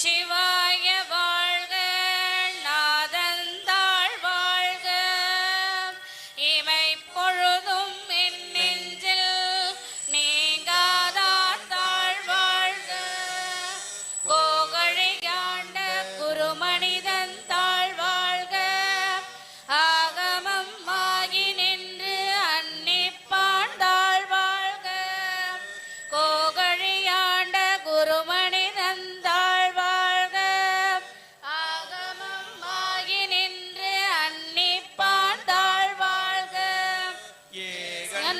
शिवाय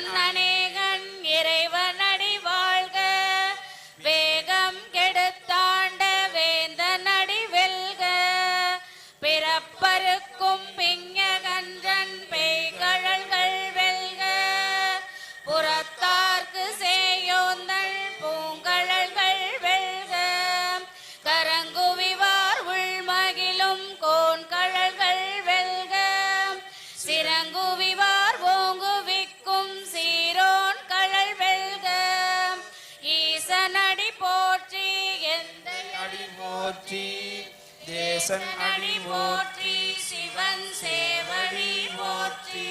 அநேகன் இறைவன் அடி வாழ்க. வேகம் கெடுத்தாண்ட வேந்தன் அடி வெல்க. பிறப்ப தேசன் அணி போற்றி சிவன் சேவடி போற்றி.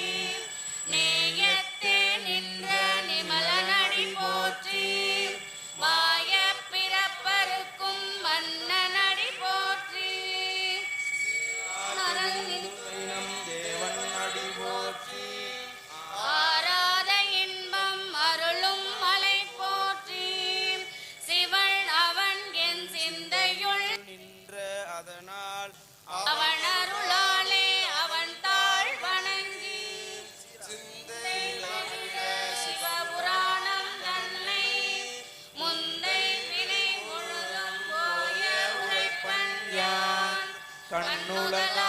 கண்ணுலகா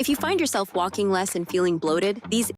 If you find yourself walking less and feeling bloated, these